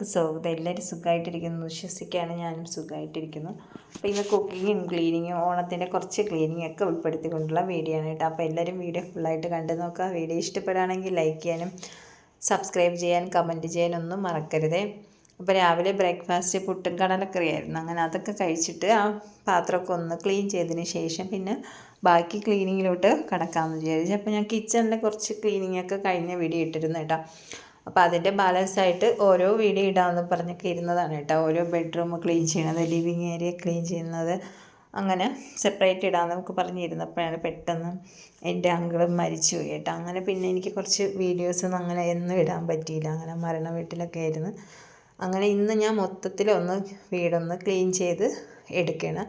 എല്ലാവർക്കും സ്വാഗതം എല്ലാവരും സുഖമായിട്ടിരിക്കുന്നു വിശ്വസിക്കുകയാണ് ഞാനും സുഖമായിട്ടിരിക്കുന്നു അപ്പോൾ ഇന്ന് കുക്കിങ്ങും ക്ലീനിങ്ങും ഓണത്തിന്റെ കുറച്ച് ക്ലീനിങ് ഒക്കെ ഉൾപ്പെടുത്തിക്കൊണ്ടുള്ള വീഡിയോ ആണ് കേട്ടോ. അപ്പോൾ എല്ലാവരും വീഡിയോ ഫുള്ളായിട്ട് കണ്ടു നോക്കുക. വീഡിയോ ഇഷ്ടപ്പെടുകയാണെങ്കിൽ ലൈക്ക് ചെയ്യാനും സബ്സ്ക്രൈബ് ചെയ്യാൻ കമന്റ് ചെയ്യാനൊന്നും മറക്കരുതേ. അപ്പോൾ രാവിലെ ബ്രേക്ക്ഫാസ്റ്റ് പുട്ടും കടലക്കറിയായിരുന്നു അങ്ങനെ അതൊക്കെ കഴിച്ചിട്ട് ആ പാത്രമൊക്കെ ഒന്ന് ക്ലീൻ ചെയ്തതിന് ശേഷം പിന്നെ ബാക്കി ക്ലീനിങ്ങിലോട്ട് കടക്കാമെന്ന് വിചാരിച്ചു. അപ്പോൾ ഞാൻ കിച്ചണിലെ കുറച്ച് ക്ലീനിങ്ങൊക്കെ കഴിഞ്ഞ വീഡിയോ ഇട്ടിരുന്നു കേട്ടോ. അപ്പോൾ അതിന്റെ ബാലൻസ് ആയിട്ട് ഓരോ വീഡിയോ ഇടാമെന്ന് പറഞ്ഞൊക്കെ ഇരുന്നതാണ് കേട്ടോ. ഓരോ ബെഡ്റൂം ക്ലീൻ ചെയ്യണത് ലിവിങ് ഏരിയ ക്ലീൻ ചെയ്യുന്നത്. അങ്ങനെ സെപ്പറേറ്റ് ഇടാമെന്ന് നമുക്ക് പറഞ്ഞിരുന്നപ്പോഴാണ് പെട്ടെന്ന് എന്റെ അങ്കിളും മരിച്ചു പോയി കേട്ടോ. അങ്ങനെ പിന്നെ എനിക്ക് കുറച്ച് വീഡിയോസൊന്നും അങ്ങനെ എന്നും ഇടാൻ പറ്റിയില്ല. അങ്ങനെ മരണ വീട്ടിലൊക്കെ ആയിരുന്നു. അങ്ങനെ ഇന്ന് ഞാൻ മൊത്തത്തിലൊന്ന് വീടൊന്ന് ക്ലീൻ ചെയ്ത് എടുക്കണം.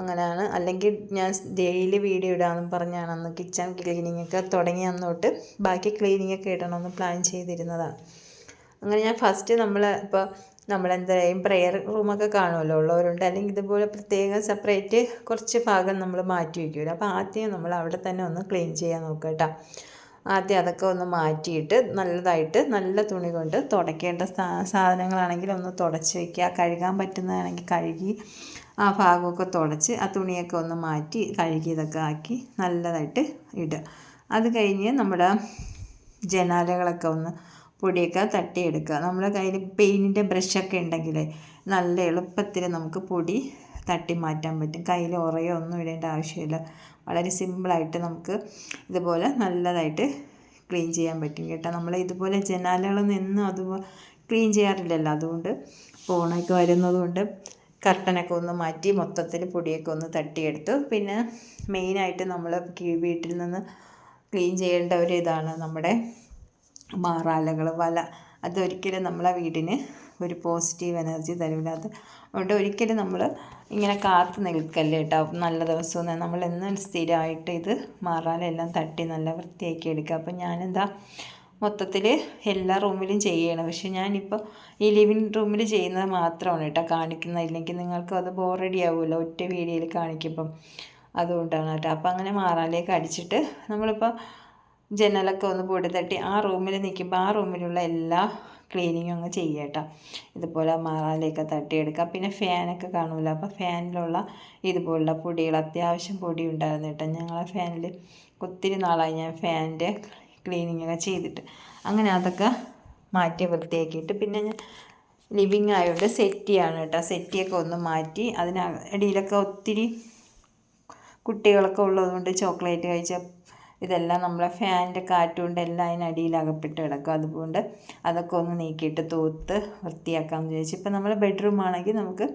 അങ്ങനെയാണ്. അല്ലെങ്കിൽ ഞാൻ ഡെയിലി വീഡിയോ ഇടാമെന്ന് പറഞ്ഞാണ് അന്ന് കിച്ചൺ ക്ലീനിങ് ഒക്കെ തുടങ്ങിയ അന്ന് തൊട്ട് ബാക്കി ക്ലീനിങ് ഒക്കെ ഇടണമെന്ന് പ്ലാൻ ചെയ്തിരുന്നതാണ്. അങ്ങനെ ഞാൻ ഫസ്റ്റ് നമ്മൾ ഇപ്പോൾ നമ്മളെന്തായാലും പ്രെയർ റൂമൊക്കെ കാണുമല്ലോ ഉള്ളവരുണ്ട്. അല്ലെങ്കിൽ ഇതുപോലെ പ്രത്യേകം സെപ്പറേറ്റ് കുറച്ച് ഭാഗം നമ്മൾ മാറ്റി വയ്ക്കുമല്ലോ അപ്പോൾ ആദ്യം നമ്മൾ അവിടെ തന്നെ ഒന്ന് ക്ലീൻ ചെയ്യാൻ നോക്കുക കേട്ടോ ആദ്യം അതൊക്കെ ഒന്ന് മാറ്റിയിട്ട് നല്ലതായിട്ട് നല്ല തുണി കൊണ്ട് തുടയ്ക്കേണ്ട സാധനങ്ങളാണെങ്കിൽ ഒന്ന് തുടച്ച് വയ്ക്കുക കഴുകാൻ പറ്റുന്നതാണെങ്കിൽ കഴുകി ആ ഭാഗമൊക്കെ തുടച്ച് ആ തുണിയൊക്കെ ഒന്ന് മാറ്റി കഴുകിയതൊക്കെ ആക്കി നല്ലതായിട്ട് ഇടുക അത് കഴിഞ്ഞ് നമ്മുടെ ജനാലകളൊക്കെ ഒന്ന് പൊടിയൊക്കെ തട്ടിയെടുക്കുക. നമ്മുടെ കയ്യിൽ പെയിന്റിന്റെ ബ്രഷൊക്കെ ഉണ്ടെങ്കിൽ നല്ല എളുപ്പത്തിൽ നമുക്ക് പൊടി തട്ടി മാറ്റാൻ പറ്റും. കയ്യിൽ ഉറയോ ഒന്നും ഇടേണ്ട ആവശ്യമില്ല. വളരെ സിമ്പിളായിട്ട് നമുക്ക് ഇതുപോലെ നല്ലതായിട്ട് ക്ലീൻ ചെയ്യാൻ പറ്റും കേട്ടോ. നമ്മൾ ഇതുപോലെ ജനാലകളൊന്നും എന്നും അതുപോലെ ക്ലീൻ ചെയ്യാറില്ലല്ലോ. അതുകൊണ്ട് ഫോണൊക്കെ വരുന്നതുകൊണ്ട് കർട്ടനൊക്കെ ഒന്ന് മാറ്റി മൊത്തത്തിൽ പൊടിയൊക്കെ ഒന്ന് തട്ടിയെടുത്തു. പിന്നെ മെയിനായിട്ട് നമ്മൾ വീട്ടിൽ നിന്ന് ക്ലീൻ ചെയ്യേണ്ട ഒരു ഇതാണ് നമ്മുടെ മാറാലകൾ വല. അതൊരിക്കലും നമ്മളെ വീടിന് ഒരു പോസിറ്റീവ് എനർജി തരില്ല അത് അതുകൊണ്ട് ഒരിക്കലും നമ്മൾ ഇങ്ങനെ കാത്തു നിൽക്കല്ലേ കേട്ടോ. നല്ല ദിവസവും നമ്മൾ എന്നും സ്ഥിരമായിട്ട് ഇത് മാറാലെല്ലാം തട്ടി നല്ല വൃത്തിയാക്കി എടുക്കുക. അപ്പം ഞാനെന്താ മൊത്തത്തിൽ എല്ലാ റൂമിലും ചെയ്യണം. പക്ഷെ ഞാനിപ്പോൾ ഈ ലിവിങ് റൂമിൽ ചെയ്യുന്നത് മാത്രമാണ് കേട്ടോ കാണിക്കുന്നത്. ഇല്ലെങ്കിൽ നിങ്ങൾക്ക് അത് ബോറടി ആവുമല്ലോ ഒറ്റ വീഡിയോയിൽ കാണിക്കുമ്പം. അതുകൊണ്ടാണ് കേട്ടോ. അപ്പോൾ അങ്ങനെ മാറാലേക്ക് അടിച്ചിട്ട് നമ്മളിപ്പോൾ ജനലൊക്കെ ഒന്ന് പൊടി തട്ടി ആ റൂമിൽ നിൽക്കുമ്പോൾ ആ റൂമിലുള്ള എല്ലാ ക്ലീനിങ്ങും അങ്ങ് ചെയ്യുക ഇതുപോലെ മാറാലേക്ക് തട്ടിയെടുക്കുക പിന്നെ ഫാനൊക്കെ കാണുമല്ലോ. അപ്പോൾ ഫാനിലുള്ള ഇതുപോലുള്ള പൊടികൾ. അത്യാവശ്യം പൊടി ഉണ്ടായിരുന്നു കേട്ടോ. ഞങ്ങളെ ഫാനിൽ ഒത്തിരി നാളായി ഞാൻ ഫാനിന്റെ ക്ലീനിങ് ഒക്കെ ചെയ്തിട്ട്. അങ്ങനെ അതൊക്കെ മാറ്റി വൃത്തിയാക്കിയിട്ട് പിന്നെ ഞാൻ ലിവിങ് ആയതുകൊണ്ട് സെറ്റിയാണ് കേട്ടോ സെറ്റിയൊക്കെ ഒന്ന് മാറ്റി അതിന് അതിനടിയിലൊക്കെ ഒത്തിരി കുട്ടികളൊക്കെ ഉള്ളതുകൊണ്ട് ചോക്ലേറ്റ് കഴിച്ച ഇതെല്ലാം നമ്മളെ ഫാനിന്റെ കാറ്റുകൊണ്ട് എല്ലാം അതിനടിയിൽ അകപ്പെട്ട് കിടക്കും. അതുകൊണ്ട് അതൊക്കെ ഒന്ന് നീക്കിയിട്ട് തൂത്ത് വൃത്തിയാക്കാമെന്ന് വിചാരിച്ചു. ഇപ്പം നമ്മൾ ബെഡ്റൂം ആണെങ്കിൽ നമുക്ക്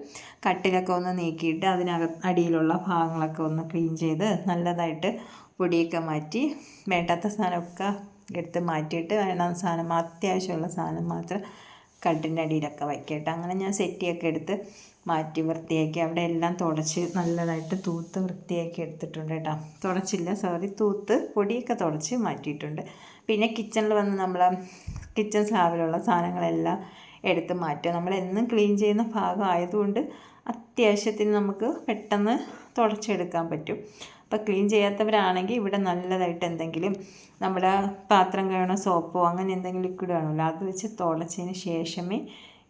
കട്ടിലൊക്കെ ഒന്ന് നീക്കിയിട്ട് അതിനക അടിയിലുള്ള ഭാഗങ്ങളൊക്കെ ഒന്ന് ക്ലീൻ ചെയ്ത് നല്ലതായിട്ട് പൊടിയൊക്കെ മാറ്റി വേണ്ടാത്ത സാധനമൊക്കെ എടുത്ത് മാറ്റിയിട്ട് വേണ്ട സാധനം അത്യാവശ്യമുള്ള സാധനം മാത്രം കട്ടിന്റെ അടിയിലൊക്കെ വയ്ക്കട്ടെ അങ്ങനെ ഞാൻ സെറ്റിയൊക്കെ എടുത്ത് മാറ്റി വൃത്തിയാക്കി. അവിടെ എല്ലാം തുടച്ച് നല്ലതായിട്ട് തൂത്ത് വൃത്തിയാക്കി എടുത്തിട്ടുണ്ട് കേട്ടോ. തുടച്ചില്ല സോറി തൂത്ത് പൊടിയൊക്കെ തുടച്ച് മാറ്റിയിട്ടുണ്ട്. പിന്നെ കിച്ചണിൽ വന്ന് നമ്മൾ കിച്ചൺ സ്ലാബിലുള്ള സാധനങ്ങളെല്ലാം എടുത്ത് മാറ്റുക. നമ്മൾ എന്നും ക്ലീൻ ചെയ്യുന്ന ഭാഗം ആയതുകൊണ്ട് അത്യാവശ്യത്തിന് നമുക്ക് പെട്ടെന്ന് തുടച്ചെടുക്കാൻ പറ്റും. അപ്പോൾ ക്ലീൻ ചെയ്യാത്തവരാണെങ്കിൽ ഇവിടെ നല്ലതായിട്ട് എന്തെങ്കിലും നമ്മുടെ പാത്രം കഴുകണോ സോപ്പോ അങ്ങനെ എന്തെങ്കിലും ലിക്വിഡ് കാണുമല്ലോ അത് വെച്ച് തുടച്ചതിന് ശേഷമേ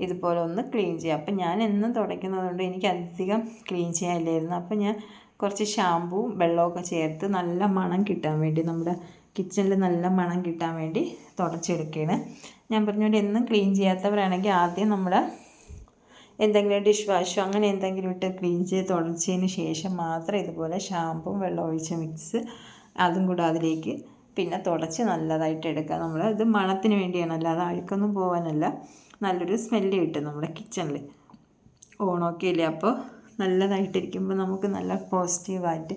ഇതുപോലെ ഒന്ന് ക്ലീൻ ചെയ്യുക അപ്പം ഞാൻ എന്നും തുടയ്ക്കുന്നതുകൊണ്ട് എനിക്ക് അധികം ക്ലീൻ ചെയ്യാനില്ലായിരുന്നു. അപ്പം ഞാൻ കുറച്ച് ഷാമ്പുവും വെള്ളമൊക്കെ ചേർത്ത് നല്ല മണം കിട്ടാൻ വേണ്ടി നമ്മുടെ കിച്ചണിൽ നല്ല മണം കിട്ടാൻ വേണ്ടി തുടച്ചെടുക്കുകയാണ്. ഞാൻ പറഞ്ഞുകൊണ്ട് എന്നും ക്ലീൻ ചെയ്യാത്തവരാണെങ്കിൽ ആദ്യം നമ്മുടെ എന്തെങ്കിലും ഡിഷ് വാഷോ അങ്ങനെ എന്തെങ്കിലും ഇട്ട് ക്ലീൻ ചെയ്ത് തുടച്ചതിന് ശേഷം മാത്രം ഇതുപോലെ ഷാമ്പും വെള്ളം ഒഴിച്ച് മിക്സ് അതും കൂടെ അതിലേക്ക് പിന്നെ തുടച്ച് നല്ലതായിട്ട് എടുക്കുക. നമ്മൾ ഇത് മണത്തിന് വേണ്ടിയാണ് അല്ലാതെ അഴുക്കൊന്നും പോകാനല്ല. നല്ലൊരു സ്മെല്ല് കിട്ടും നമ്മുടെ കിച്ചണിൽ ഓണൊക്കെ ഇല്ലേ അപ്പോൾ നല്ലതായിട്ടിരിക്കുമ്പോൾ നമുക്ക് നല്ല പോസിറ്റീവായിട്ട്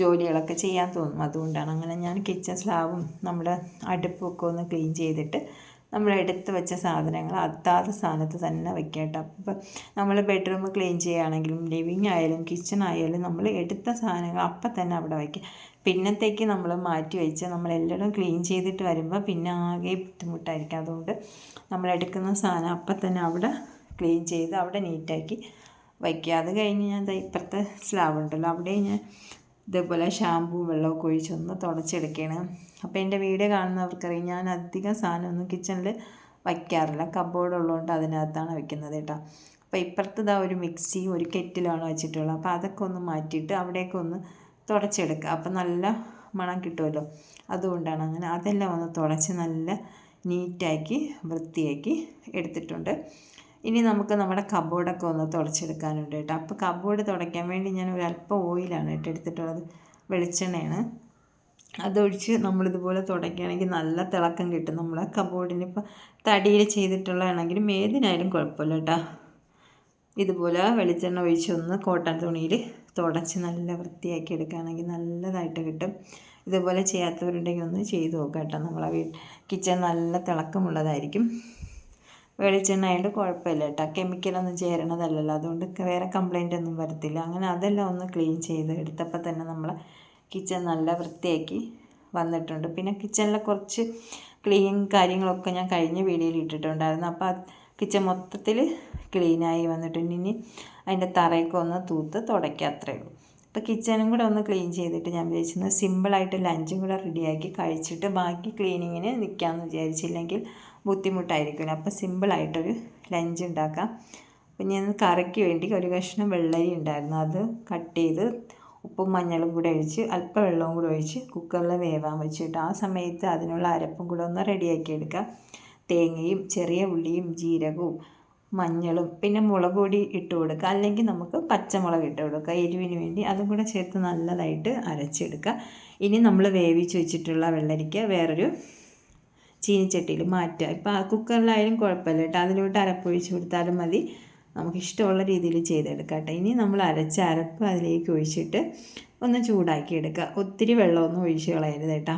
ജോലികളൊക്കെ ചെയ്യാൻ തോന്നും. അതുകൊണ്ടാണ് അങ്ങനെ ഞാൻ കിച്ചൺ സ്ലാബും നമ്മുടെ അടുപ്പൊക്കെ ഒന്ന് ക്ലീൻ ചെയ്തിട്ട് നമ്മൾ എടുത്ത് വെച്ച സാധനങ്ങൾ അതാത് സ്ഥാനത്ത് തന്നെ വെക്കുക കേട്ടോ നമ്മൾ ബെഡ്റൂം ക്ലീൻ ചെയ്യുകയാണെങ്കിലും ലിവിങ് ആയാലും കിച്ചൺ ആയാലും നമ്മൾ എടുത്ത സാധനങ്ങൾ അപ്പം തന്നെ അവിടെ വയ്ക്കുക പിന്നത്തേക്ക് നമ്മൾ മാറ്റി വെച്ച് നമ്മൾ എല്ലായിടും ക്ലീൻ ചെയ്തിട്ട് വരുമ്പോൾ പിന്നെ ആകെ ബുദ്ധിമുട്ടായിരിക്കും. അതുകൊണ്ട് നമ്മൾ എടുക്കുന്ന സാധനം അപ്പം തന്നെ അവിടെ ക്ലീൻ ചെയ്ത് അവിടെ നീറ്റാക്കി വയ്ക്കുക അത് കഴിഞ്ഞ് ഞാൻ ഇപ്പുറത്തെ സ്ലാബ് ഉണ്ടല്ലോ അവിടെ ഞാൻ ഇതേപോലെ ഷാമ്പൂ വെള്ളമൊക്കെ ഒഴിച്ചൊന്ന് തുടച്ചെടുക്കുകയാണ് അപ്പോൾ എന്റെ വീഡിയോ കാണുന്നവർക്കറിയാം ഞാൻ അധികം സാധനമൊന്നും കിച്ചണിൽ വയ്ക്കാറില്ല. കബോർഡ് ഉള്ളതുകൊണ്ട് അതിനകത്താണ് വെക്കുന്നത് കേട്ടോ. അപ്പോൾ ഇപ്പുറത്തതാ ഒരു മിക്സി ഒരു കെറ്റിലാണ് വെച്ചിട്ടുള്ളത്. അപ്പോൾ അതൊക്കെ ഒന്ന് മാറ്റിയിട്ട് അവിടെയൊക്കെ ഒന്ന് തുടച്ചെടുക്കുക. അപ്പോൾ നല്ല മണം കിട്ടുമല്ലോ. അതുകൊണ്ടാണ് അങ്ങനെ അതെല്ലാം ഒന്ന് തുടച്ച് നല്ല നീറ്റാക്കി വൃത്തിയാക്കി എടുത്തിട്ടുണ്ട്. ഇനി നമുക്ക് നമ്മുടെ കബോർഡൊക്കെ ഒന്ന് തുടച്ചെടുക്കാനുണ്ട് കേട്ടോ. അപ്പോൾ കബോർഡ് തുടയ്ക്കാൻ വേണ്ടി ഞാൻ ഒരു അല്പം ഓയിലാണ് കേട്ടോ എടുത്തിട്ടുള്ളത്. വെളിച്ചെണ്ണയാണ്. അതൊഴിച്ച് നമ്മളിതുപോലെ തുടയ്ക്കുകയാണെങ്കിൽ നല്ല തിളക്കം കിട്ടും. നമ്മളെ കബോർഡിന് ഇപ്പോൾ തടിയിൽ ചെയ്തിട്ടുള്ളതാണെങ്കിലും ഏതിനായാലും കുഴപ്പമില്ല കേട്ടോ. ഇതുപോലെ വെളിച്ചെണ്ണ ഒഴിച്ച് ഒന്ന് കോട്ടൺ തുണിയിൽ തുടച്ച് നല്ല വൃത്തിയാക്കി എടുക്കുകയാണെങ്കിൽ നല്ലതായിട്ട് കിട്ടും. ഇതുപോലെ ചെയ്യാത്തവരുണ്ടെങ്കിൽ ഒന്ന് ചെയ്ത് നോക്കാം കേട്ടോ. നമ്മളെ വീ കിച്ചൺ നല്ല തിളക്കമുള്ളതായിരിക്കും. വെളിച്ചെണ്ണ ആയതുകൊണ്ട് കുഴപ്പമില്ല കേട്ടോ കെമിക്കലൊന്നും ചേരണതല്ലല്ലോ. അതുകൊണ്ട് വേറെ കംപ്ലൈന്റ് ഒന്നും വരത്തില്ല. അങ്ങനെ അതെല്ലാം ഒന്ന് ക്ലീൻ ചെയ്ത് എടുത്തപ്പോൾ തന്നെ നമ്മൾ കിച്ചൺ നല്ല വൃത്തിയാക്കി വന്നിട്ടുണ്ട്. പിന്നെ കിച്ചണിലെ കുറച്ച് ക്ലീൻ കാര്യങ്ങളൊക്കെ ഞാൻ കഴിഞ്ഞ വീഡിയോയിൽ ഇട്ടിട്ടുണ്ടായിരുന്നു. അപ്പോൾ കിച്ചൺ മൊത്തത്തിൽ ക്ലീനായി വന്നിട്ടുണ്ട്. ഇനി അതിന്റെ തറയൊക്കെ ഒന്ന് തൂത്ത് തുടയ്ക്കുക അത്രയേ ഉള്ളൂ. അപ്പോൾ കിച്ചണും കൂടെ ഒന്ന് ക്ലീൻ ചെയ്തിട്ട് ഞാൻ വിചാരിച്ചിരുന്നു സിമ്പിളായിട്ട് ലഞ്ചും കൂടെ റെഡിയാക്കി കഴിച്ചിട്ട് ബാക്കി ക്ലീനിങ്ങിന് നിൽക്കാമെന്ന് വിചാരിച്ചില്ലെങ്കിൽ ബുദ്ധിമുട്ടായിരിക്കുമല്ലോ അപ്പോൾ സിമ്പിളായിട്ടൊരു ലഞ്ച് ഉണ്ടാക്കാം. അപ്പം ഞാൻ കറിക്ക് വേണ്ടി ഒരു കഷ്ണം വെള്ളരി ഉണ്ടായിരുന്നു. അത് കട്ട് ചെയ്ത് ഉപ്പും മഞ്ഞളും കൂടെ ഒഴിച്ച് അല്പം വെള്ളവും കൂടെ ഒഴിച്ച് കുക്കറിൽ വേവാൻ വെച്ചിട്ട് ആ സമയത്ത് അതിനുള്ള അരപ്പും കൂടെ ഒന്ന് റെഡിയാക്കി എടുക്കാം. തേങ്ങയും ചെറിയ ഉള്ളിയും ജീരകവും മഞ്ഞളും പിന്നെ മുളക് പൊടി ഇട്ട് കൊടുക്കുക. അല്ലെങ്കിൽ നമുക്ക് പച്ചമുളക് ഇട്ട് കൊടുക്കുക. എരിവിന് വേണ്ടി അതും കൂടെ ചേർത്ത് നല്ലതായിട്ട് അരച്ചെടുക്കുക. ഇനി നമ്മൾ വേവിച്ച് വെച്ചിട്ടുള്ള വെള്ളരിക്ക വേറൊരു ചീനിച്ചട്ടിയിൽ മാറ്റുക. ഇപ്പോൾ കുക്കറിലായാലും കുഴപ്പമില്ല കേട്ടോ. അതിലോട്ട് അരപ്പൊഴിച്ച് കൊടുത്താലും മതി. നമുക്കിഷ്ടമുള്ള രീതിയിൽ ചെയ്തെടുക്കാം കേട്ടോ. ഇനി നമ്മൾ അരച്ച അരപ്പ് അതിലേക്ക് ഒഴിച്ചിട്ട് ഒന്ന് ചൂടാക്കി എടുക്കുക. ഒത്തിരി വെള്ളമൊന്നും ഒഴിച്ച് കളയരുത് കേട്ടോ.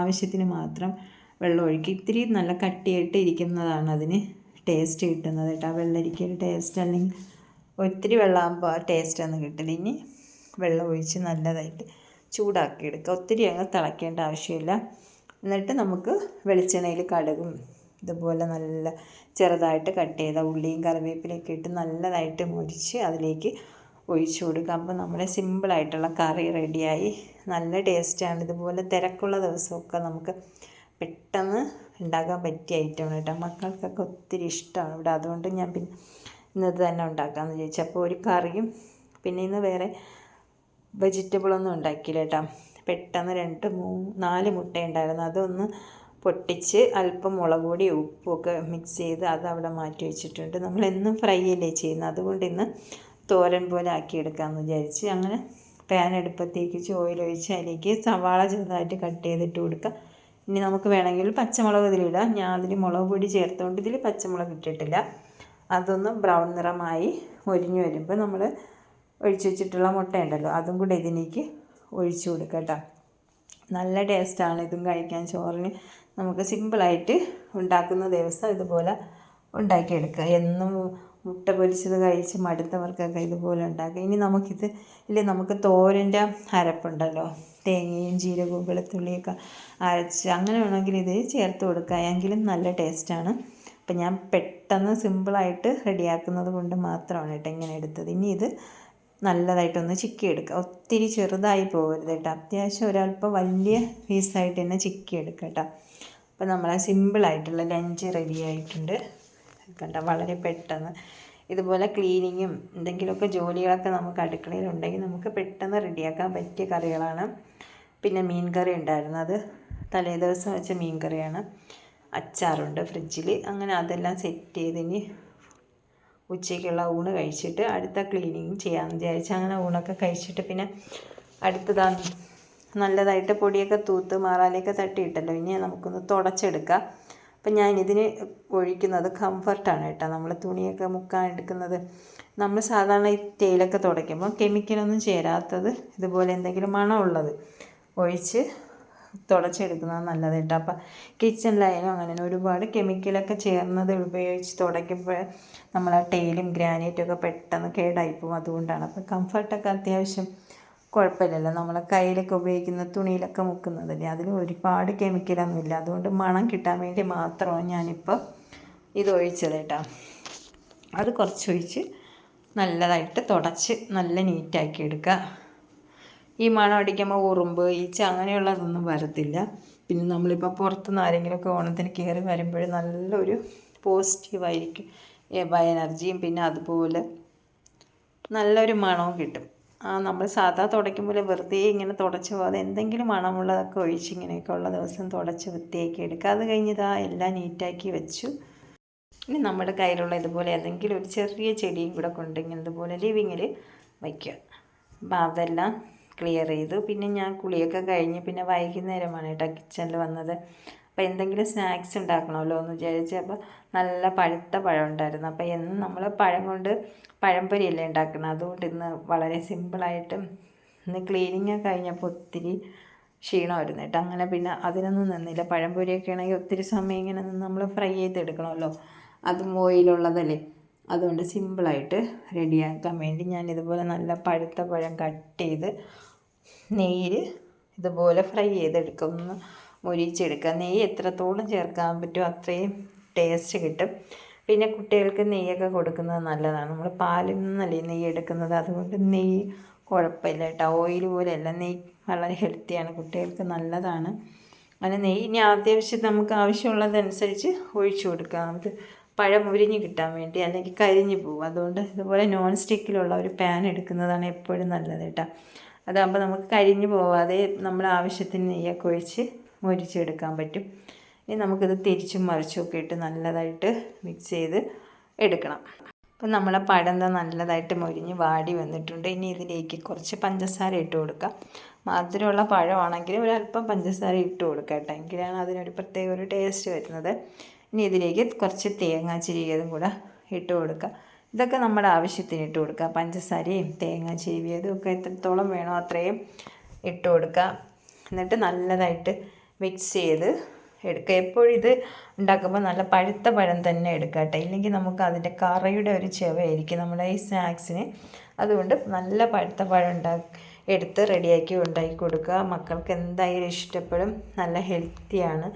ആവശ്യത്തിന് മാത്രം വെള്ളം ഒഴിക്കുക. ഇത്തിരി നല്ല കട്ടിയായിട്ട് ഇരിക്കുന്നതാണ് അതിന്. ടേസ്റ്റ് കിട്ടുന്നത് കേട്ടോ. വെള്ളരിക്കയുടെ ടേസ്റ്റ് അല്ലെങ്കിൽ ഒത്തിരി വെള്ളമാകുമ്പോൾ ടേസ്റ്റ് ഒന്നും കിട്ടില്ല. ഇനി വെള്ളം ഒഴിച്ച് നല്ലതായിട്ട് ചൂടാക്കി എടുക്കുക ഒത്തിരി അങ്ങ് തിളയ്ക്കേണ്ട ആവശ്യമില്ല. എന്നിട്ട് നമുക്ക് വെളിച്ചെണ്ണയിൽ കടുകും ഇതുപോലെ നല്ല ചെറുതായിട്ട് കട്ട് ചെയ്ത ഉള്ളിയും കറിവേപ്പിലൊക്കെ ഇട്ട് നല്ലതായിട്ട് മുരിച്ച് അതിലേക്ക് ഒഴിച്ചു കൊടുക്കുക. അപ്പോൾ നമ്മുടെ സിമ്പിളായിട്ടുള്ള കറി റെഡിയായി നല്ല ടേസ്റ്റാണ് ഇതുപോലെ തിരക്കുള്ള ദിവസമൊക്കെ നമുക്ക് പെട്ടെന്ന് ഉണ്ടാക്കാൻ പറ്റിയ ഐറ്റമാണ് കേട്ടോ. മക്കൾക്കൊക്കെ ഒത്തിരി ഇഷ്ടമാണ് ഇവിടെ. അതുകൊണ്ട് ഞാൻ പിന്നെ ഇന്നത് തന്നെ ഉണ്ടാക്കാമെന്ന് ചോദിച്ചു അപ്പോൾ ഒരു കറിയും പിന്നെ ഇന്ന് വേറെ വെജിറ്റബിളൊന്നും ഉണ്ടാക്കിയില്ല കേട്ടോ. പെട്ടെന്ന് രണ്ട് മൂന്ന് നാല് മുട്ട ഉണ്ടായിരുന്നു അതൊന്ന് പൊട്ടിച്ച് അല്പം മുളക് പൊടി ഉപ്പുമൊക്കെ മിക്സ് ചെയ്ത് അത് അവിടെ മാറ്റി വെച്ചിട്ടുണ്ട്. നമ്മൾ എന്നും ഫ്രൈ അല്ലേ ചെയ്യുന്നത്? അതുകൊണ്ട് ഇന്ന് തോരൻ പോലെ ആക്കിയെടുക്കാമെന്ന് വിചാരിച്ച് അങ്ങനെ പാൻ അടുപ്പത്തേക്ക് ഓയിൽ ഒഴിച്ച് അതിലേക്ക് സവാള ചെറുതായിട്ട് കട്ട് ചെയ്തിട്ട് കൊടുക്കുക ഇനി നമുക്ക് വേണമെങ്കിൽ പച്ചമുളക് ഇതിലിടാം ഞാൻ അതിൽ മുളക് പൊടി ചേർത്തുകൊണ്ട് ഇതിൽ പച്ചമുളക് ഇട്ടിട്ടില്ല. അതൊന്ന് ബ്രൗൺ നിറമായി ഒരിഞ്ഞു വരുമ്പോൾ നമ്മൾ ഒഴിച്ചു വെച്ചിട്ടുള്ള മുട്ട ഉണ്ടല്ലോ അതും കൂടെ ഇതിലേക്ക് ഒഴിച്ചു കൊടുക്കുക കേട്ടോ. നല്ല ടേസ്റ്റാണ് ഇതും കഴിക്കാൻ. ചോറിന് നമുക്ക് സിമ്പിളായിട്ട് ഉണ്ടാക്കുന്ന ദിവസം ഇതുപോലെ ഉണ്ടാക്കിയെടുക്കുക. എന്നും മുട്ട പൊരിച്ചത് കഴിച്ച് മടുത്തവർക്കൊക്കെ ഇതുപോലെ ഉണ്ടാക്കാം. ഇനി നമുക്കിത് ഇല്ലേ നമുക്ക് തോരന്റെ അരപ്പുണ്ടല്ലോ. തേങ്ങയും ജീരകവും വെളുത്തുള്ളിയൊക്കെ അരച്ച് അങ്ങനെ വേണമെങ്കിൽ ഇത് ചേർത്ത് കൊടുക്കുക എങ്കിലും നല്ല ടേസ്റ്റാണ്. അപ്പം ഞാൻ പെട്ടെന്ന് സിമ്പിളായിട്ട് റെഡിയാക്കുന്നത് കൊണ്ട് മാത്രമാണ് കേട്ടോ ഇങ്ങനെ എടുത്തത്. ഇനി ഇത് നല്ലതായിട്ടൊന്ന് ചിക്കി എടുക്കുക ഒത്തിരി ചെറുതായി പോകരുത് കേട്ടോ. അത്യാവശ്യം ഒരല്പം വലിയ പീസായിട്ട് തന്നെ ചിക്കി എടുക്കുക കേട്ടോ. അപ്പോൾ നമ്മളെ സിമ്പിളായിട്ടുള്ള ലഞ്ച് റെഡി ആയിട്ടുണ്ട് കണ്ട? വളരെ പെട്ടെന്ന്. ഇതുപോലെ ക്ലീനിങ്ങും എന്തെങ്കിലുമൊക്കെ ജോലികളൊക്കെ നമുക്ക് അടുക്കളയിൽ ഉണ്ടെങ്കിൽ നമുക്ക് പെട്ടെന്ന് റെഡിയാക്കാൻ പറ്റിയ കറികളാണ്. പിന്നെ മീൻ കറി ഉണ്ടായിരുന്നു. അത് തലേ ദിവസം വെച്ച മീൻ കറിയാണ് അച്ചാറുണ്ട് ഫ്രിഡ്ജിൽ. അങ്ങനെ അതെല്ലാം സെറ്റ് ചെയ്തിന് ഉച്ചയ്ക്കുള്ള ഊണ് കഴിച്ചിട്ട് അടുത്ത ക്ലീനിങ് ചെയ്യാമെന്ന് വിചാരിച്ച് അങ്ങനെ ഊണൊക്കെ കഴിച്ചിട്ട് പിന്നെ അടുത്തതാണ് നല്ലതായിട്ട് പൊടിയൊക്കെ തൂത്ത് മാറാലേക്ക് തട്ടിയിട്ടല്ലോ. ഇനി നമുക്കൊന്ന് തുടച്ചെടുക്കാം. അപ്പം ഞാൻ ഇതിന് ഒഴിക്കുന്നത് കംഫർട്ടാണ് കേട്ടോ. നമ്മൾ തുണിയൊക്കെ മുക്കാൻ എടുക്കുന്നത്. നമ്മൾ സാധാരണ ഈ തേയിലൊക്കെ തുടയ്ക്കുമ്പോൾ കെമിക്കലൊന്നും ചേരാത്തത് ഇതുപോലെ എന്തെങ്കിലും മണമുള്ളത് ഒഴിച്ച് തുടച്ചെടുക്കുന്നത് നല്ലത് കേട്ടോ. അപ്പം കിച്ചണിലായാലും അങ്ങനെ ഒരുപാട് കെമിക്കലൊക്കെ ചേർന്നത് ഉപയോഗിച്ച് തുടയ്ക്കുമ്പോൾ നമ്മൾ ആ ടൈലും ഗ്രാനൈറ്റും ഒക്കെ പെട്ടെന്ന് കേടായിപ്പോവും അതുകൊണ്ടാണ് അപ്പം കംഫർട്ടൊക്കെ അത്യാവശ്യം കുഴപ്പമില്ലല്ലോ. നമ്മൾ കയ്യിലൊക്കെ ഉപയോഗിക്കുന്ന തുണിയിലൊക്കെ മുക്കുന്നതല്ലേ? അതിൽ ഒരുപാട് കെമിക്കലൊന്നും ഇല്ല. അതുകൊണ്ട് മണം കിട്ടാൻ വേണ്ടി മാത്രമാണ് ഞാനിപ്പോൾ ഇത് ഒഴിച്ചത് കേട്ടോ. അത് കുറച്ചൊഴിച്ച് നല്ലതായിട്ട് തുടച്ച് നല്ല നീറ്റാക്കി എടുക്കുക. ഈ മണം അടിക്കുമ്പോൾ ഉറുമ്പ് ഈച്ച അങ്ങനെയുള്ളതൊന്നും വരത്തില്ല. പിന്നെ നമ്മളിപ്പോൾ പുറത്തുനിന്ന് ആരെങ്കിലുമൊക്കെ ഓണത്തിന് കയറി വരുമ്പോൾ നല്ലൊരു പോസിറ്റീവായിരിക്കും എനർജിയും പിന്നെ അതുപോലെ നല്ലൊരു മണവും കിട്ടും. നമ്മൾ സാധാ തുടയ്ക്കുമ്പോൾ വെറുതെ ഇങ്ങനെ തുടച്ച് പോകാതെ എന്തെങ്കിലും മണമുള്ളതൊക്കെ ഒഴിച്ച് ഇങ്ങനെയൊക്കെ ഉള്ള ദിവസം തുടച്ച് വൃത്തിയാക്കി എടുക്കുക. അത് കഴിഞ്ഞിതാ എല്ലാം നീറ്റാക്കി വെച്ചു. ഇനി നമ്മുടെ കയ്യിലുള്ള ഇതുപോലെ ഏതെങ്കിലും ഒരു ചെറിയ ചെടിയും കൂടെ കൊണ്ടെങ്കിൽ ഇതുപോലെ ലിവിങ്ങിൽ വയ്ക്കുക. അപ്പോൾ അതെല്ലാം ക്ലിയർ ചെയ്തു. പിന്നെ ഞാൻ കുളിയൊക്കെ കഴിഞ്ഞ് പിന്നെ വൈകുന്നേരമാണ് കേട്ടോ കിച്ചണിൽ വന്നത്. അപ്പോൾ എന്തെങ്കിലും സ്നാക്സ് ഉണ്ടാക്കണമല്ലോ എന്ന് വിചാരിച്ച് അപ്പോൾ നല്ല പഴുത്ത പഴം ഉണ്ടായിരുന്നു. അപ്പോൾ എന്നും നമ്മൾ പഴം കൊണ്ട് പഴംപൊരിയല്ലേ ഉണ്ടാക്കുന്നത് അതുകൊണ്ട് ഇന്ന് വളരെ സിമ്പിളായിട്ട് ഇന്ന് ക്ലീനിങ് കഴിഞ്ഞപ്പോൾ ഒത്തിരി ക്ഷീണമായിരുന്നു കേട്ടോ. അങ്ങനെ പിന്നെ അതിനൊന്നും നിന്നില്ല. പഴംപൊരിയൊക്കെ ആണെങ്കിൽ ഒത്തിരി സമയം ഇങ്ങനെ നമ്മൾ ഫ്രൈ ചെയ്തെടുക്കണമല്ലോ അതും ഓയിലുള്ളതല്ലേ അതുകൊണ്ട് സിമ്പിളായിട്ട് റെഡിയാക്കാൻ വേണ്ടി ഞാൻ ഇതുപോലെ നല്ല പഴുത്ത പഴം കട്ട് ചെയ്ത് നെയ്യിൽ ഇതുപോലെ ഫ്രൈ ചെയ്തെടുക്കും. ഒന്ന് മുരിച്ചെടുക്കുക നെയ്യ് എത്രത്തോളം ചേർക്കാൻ പറ്റുമോ അത്രയും ടേസ്റ്റ് കിട്ടും. പിന്നെ കുട്ടികൾക്ക് നെയ്യൊക്കെ കൊടുക്കുന്നത് നല്ലതാണ്. നമ്മൾ പാലിൽ നിന്നല്ലേ നെയ്യ് എടുക്കുന്നത്. അതുകൊണ്ട് നെയ്യ് കുഴപ്പമില്ല കേട്ടോ. ഓയിൽ പോലെയല്ല. നെയ്യ് വളരെ ഹെൽത്തിയാണ് കുട്ടികൾക്ക് നല്ലതാണ്. അങ്ങനെ നെയ്യ് ഇനി അത്യാവശ്യം നമുക്ക് ആവശ്യമുള്ളതനുസരിച്ച് ഒഴിച്ചു കൊടുക്കാം. അത് പഴം മുരിഞ്ഞ് കിട്ടാൻ വേണ്ടി അല്ലെങ്കിൽ കരിഞ്ഞു പോകും. അതുകൊണ്ട് ഇതുപോലെ നോൺ സ്റ്റിക്കിലുള്ള ഒരു പാൻ എടുക്കുന്നതാണ് എപ്പോഴും നല്ലത് കേട്ടോ. അതാകുമ്പോൾ നമുക്ക് കരിഞ്ഞു പോവാതെ നമ്മൾ ആവശ്യത്തിന് നെയ്യൊക്കെ ഒഴിച്ച് മുരിച്ചെടുക്കാൻ പറ്റും. ഇനി നമുക്കിത് തിരിച്ചും മറിച്ചുമൊക്കെ ഇട്ട് നല്ലതായിട്ട് മിക്സ് ചെയ്ത് എടുക്കണം. അപ്പം നമ്മളെ പഴം നല്ലതായിട്ട് മൊരിഞ്ഞ് വാടി വന്നിട്ടുണ്ട്. ഇനി ഇതിലേക്ക് കുറച്ച് പഞ്ചസാര ഇട്ട് കൊടുക്കാം. മധുരമുള്ള പഴമാണെങ്കിൽ ഒരല്പം പഞ്ചസാര ഇട്ട് കൊടുക്കാം കേട്ടോ. എങ്കിലാണ് അതിനൊരു പ്രത്യേക ഒരു ടേസ്റ്റ് വരുന്നത്. ഇനി ഇതിലേക്ക് കുറച്ച് തേങ്ങ ചിരിയതും കൂടെ ഇട്ട് കൊടുക്കുക ഇതൊക്കെ നമ്മുടെ ആവശ്യത്തിന് ഇട്ട് കൊടുക്കുക പഞ്ചസാരയും തേങ്ങ ചിരിയതും ഒക്കെ എത്രത്തോളം വേണോ അത്രയും ഇട്ട് കൊടുക്കുക എന്നിട്ട് നല്ലതായിട്ട് മിക്സ് ചെയ്ത് എടുക്കുക. എപ്പോഴും ഇത് ഉണ്ടാക്കുമ്പോൾ നല്ല പഴുത്ത പഴം തന്നെ എടുക്കുക കേട്ടോ. ഇല്ലെങ്കിൽ നമുക്ക് അതിന്റെ കറയുടെ ഒരു ചെവയായിരിക്കും നമ്മുടെ ഈ സ്നാക്സിന്. അതുകൊണ്ട് നല്ല പഴുത്ത പഴം ഉണ്ടാക്കി എടുത്ത് റെഡിയാക്കി ഉണ്ടാക്കി കൊടുക്കുക. മക്കൾക്ക് എന്തായാലും ഇഷ്ടപ്പെടും. നല്ല ഹെൽത്തിയാണ്.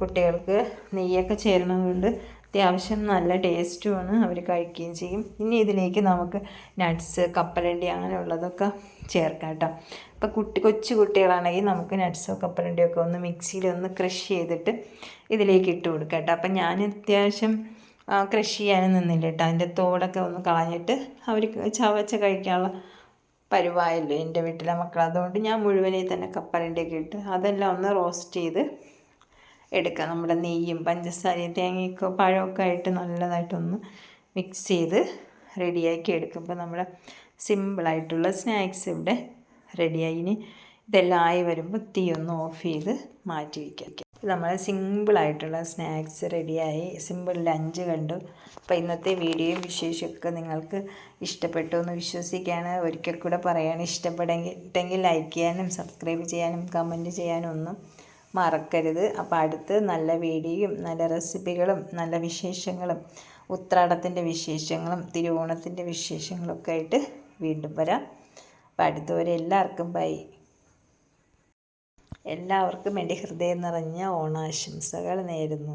കുട്ടികൾക്ക് നെയ്യൊക്കെ ചേരുന്നതുകൊണ്ട് അത്യാവശ്യം നല്ല ടേസ്റ്റുമാണ് അവർ കഴിക്കുകയും ചെയ്യും. ഇനി ഇതിലേക്ക് നമുക്ക് നട്ട്സ് കപ്പലണ്ടി അങ്ങനെയുള്ളതൊക്കെ ചേർക്കാം കേട്ടോ. ഇപ്പോൾ കുട്ടി കൊച്ചു കുട്ടികളാണെങ്കിൽ നമുക്ക് നട്ട്സോ കപ്പലണ്ടിയോ ഒക്കെ ഒന്ന് മിക്സിയിൽ ഒന്ന് ക്രഷ് ചെയ്തിട്ട് ഇതിലേക്ക് ഇട്ട് കൊടുക്കാം കേട്ടോ. അപ്പം ഞാൻ അത്യാവശ്യം ക്രഷ് ചെയ്യാനും നിന്നില്ല കേട്ടോ. അതിന്റെ തോടൊക്കെ ഒന്ന് കളഞ്ഞിട്ട് അവർ ചവച്ച കഴിക്കാനുള്ള പരുവായല്ലോ എന്റെ വീട്ടിലെ മക്കൾ അതുകൊണ്ട് ഞാൻ മുഴുവനായി തന്നെ കപ്പലണ്ടിയൊക്കെ ഇട്ട് അതെല്ലാം ഒന്ന് റോസ്റ്റ് ചെയ്ത് എടുക്കുക നമ്മുടെ നെയ്യും പഞ്ചസാരയും തേങ്ങയൊക്കെ പഴമൊക്കെ ആയിട്ട് നല്ലതായിട്ടൊന്ന് മിക്സ് ചെയ്ത് റെഡിയാക്കി എടുക്കുമ്പോൾ നമ്മുടെ സിമ്പിളായിട്ടുള്ള സ്നാക്സ് ഇവിടെ റെഡിയായി ഇനി ഇതെല്ലാം ആയി വരുമ്പോൾ തീ ഒന്ന് ഓഫ് ചെയ്ത് മാറ്റി വയ്ക്കാം നമ്മൾ സിമ്പിളായിട്ടുള്ള സ്നാക്സ് റെഡിയായി സിമ്പിൾ ലഞ്ച് കണ്ടു. അപ്പോൾ ഇന്നത്തെ വീഡിയോയും വിശേഷമൊക്കെ നിങ്ങൾക്ക് ഇഷ്ടപ്പെട്ടു എന്ന് വിശ്വസിക്കുകയാണ്. ഒരിക്കൽ കൂടെ പറയാൻ ഇഷ്ടപ്പെടെങ്കിൽ ലൈക്ക് ചെയ്യാനും സബ്സ്ക്രൈബ് ചെയ്യാനും കമന്റ് ചെയ്യാനും ഒന്നും മറക്കരുത്. അപ്പോൾ അടുത്ത് നല്ല വീഡിയോയും നല്ല റെസിപ്പികളും നല്ല വിശേഷങ്ങളും ഉത്രാടത്തിന്റെ വിശേഷങ്ങളും തിരുവോണത്തിന്റെ വിശേഷങ്ങളൊക്കെ ആയിട്ട് വീണ്ടും വരാം. അപ്പോൾ അടുത്തവരെ എല്ലാവർക്കും ബൈ. എല്ലാവർക്കും എന്റെ ഹൃദയം നിറഞ്ഞ ഓണാശംസകൾ നേരുന്നു.